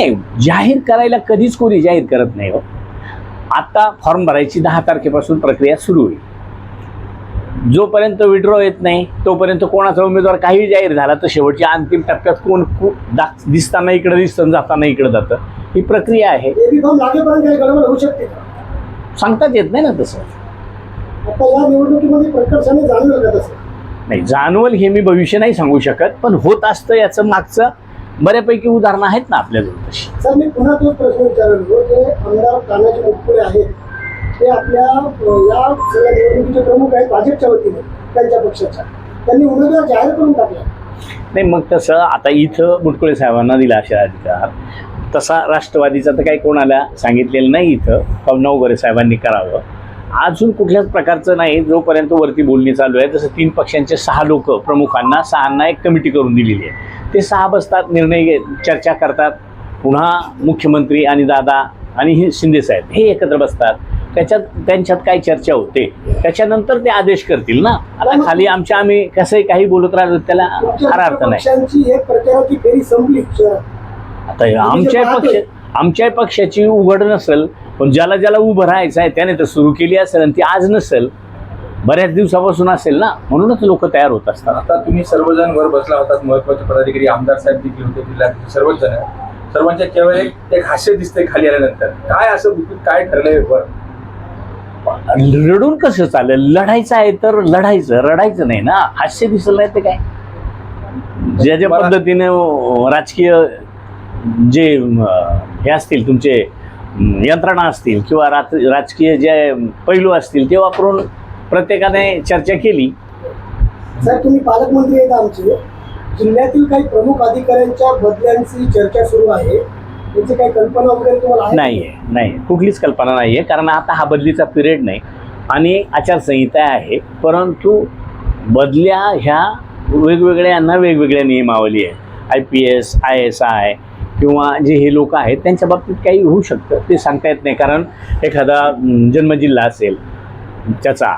नाही जाहीर करायला कधीच कोणी जाहीर करत नाही हो. आता फॉर्म भरायची दहा तारखेपासून प्रक्रिया सुरू होईल. जोपर्यंत विड्रॉ येत नाही तोपर्यंत कोणाचा उमेदवार काही जाहीर झाला तर शेवटच्या अंतिम टप्प्यात कोण दाख दिसताना इकडे दिसतं जाताना इकडे जातं. ही प्रक्रिया आहे. सांगताच येत नाही ना तसं. नाही जाणवल हे मी भविष्य नाही सांगू शकत पण होत असतं याचं मागचं बऱ्यापैकी उदाहरणं आहेत ना आपल्याजवळ तशी. सर मी पुन्हा तोच प्रश्न विचारलो जे आमदार तानाजी मुटकुळे आहेत ते आपल्या या सगळ्या निवडणुकीचे प्रमुख आहेत भाजपच्या वतीने त्यांच्या पक्षाच्या. त्यांनी उमेदवार जाहीर करून टाकला. नाही मग तसं आता इथं मुटकुळे साहेबांना दिला अशा अधिकार. तसा राष्ट्रवादीचा तर काही कोणाला सांगितलेलं नाही इथं. पवनावगरे साहेबांनी करावं. अजून कुठल्याच प्रकारचं नाही. जोपर्यंत वरती बोलणी चालू आहे जसं तीन पक्षांचे सहा लोक प्रमुखांना सहांना एक कमिटी करून दिलेली आहे. ते सहा बसतात निर्णय चर्चा करतात. पुन्हा मुख्यमंत्री आणि दादा आणि हे शिंदे साहेब हे एकत्र बसतात. त्याच्यात त्यांच्यात काय चर्चा होते? त्याच्यानंतर ते आदेश करतील ना? आता खाली आमच्या आम्ही कसंही काही बोलत राहिलो त्याला फार अर्थ नाही. आता आमच्या पक्ष आमच्या पक्षाची उघड नसेल पण ज्याला ज्याला उभं राहायचं आहे त्याने तर सुरू केली असेल आणि ती आज नसेल बऱ्याच दिवसापासून असेल ना? म्हणूनच लोक तयार होत असतात. आता तुम्ही सर्वजण वर बसला होतात महत्त्वाचे पदाधिकारी आमदार साहेब देखील होते जिल्ह्यातील सर्वच जण सर्वांच्या चेहऱ्यावर एक हास्य दिसते खाली आल्यानंतर. काय असं काय ठरलंय वर? रडून कसं चालेल? लढायचं आहे तर लढायचं रडायचं नाही ना? हास्य दिसलं नाही ते काय? ज्या ज्या पद्धतीने राजकीय जे हे असतील तुमचे यंत्रणा असतील किंवा रात राजकीय जे पैलू असतील ते वापरून प्रत्येकाने चर्चा केली. सर तुम्ही पालकमंत्री आहेत आमचे. जिल्ह्यातील काही प्रमुख अधिकाऱ्यांच्या बदल्यांची चर्चा सुरू आहे. याची काही कल्पना वगैरे तुम्हाला नाही आहे नाही कुठलीच कल्पना नाही आहे कारण आता हा बदलीचा पिरियड नाही आणि आचारसंहिता आहे. परंतु बदल्या ह्या वेगवेगळ्यांना वेगवेगळ्या नियमावली आहे I P S I S I किंवा जे हे लोक आहेत त्यांच्या बाबतीत काही होऊ शकतं ते सांगता येत नाही. कारण एखादा जन्मजिल्हा असेल त्याचा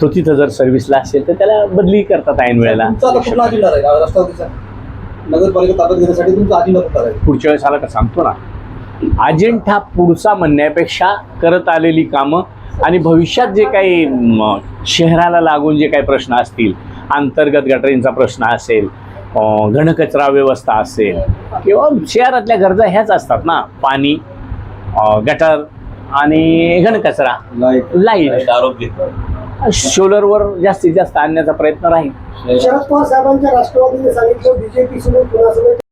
तो तिथं जर सर्व्हिसला असेल तर त्याला बदली करतात ऐन वेळेला. पुढच्या वेळेस आला का सांगतो ना. अजेंठा पुढचा म्हणण्यापेक्षा करत आलेली कामं आणि भविष्यात जे काही शहराला लागून जे काही प्रश्न असतील अंतर्गत गटरींचा प्रश्न असेल घनकचरा व्यवस्था असेल किंवा शहरातल्या गरजा ह्याच असतात ना. पाणी गटर आणि घनकचरा. लाइट आरोग्य. शोलरवर जास्तीत जास्त आणण्याचा प्रयत्न राहील. शरद पवार साहेबांच्या राष्ट्रवादीने सांगितलं बीजेपी सोबत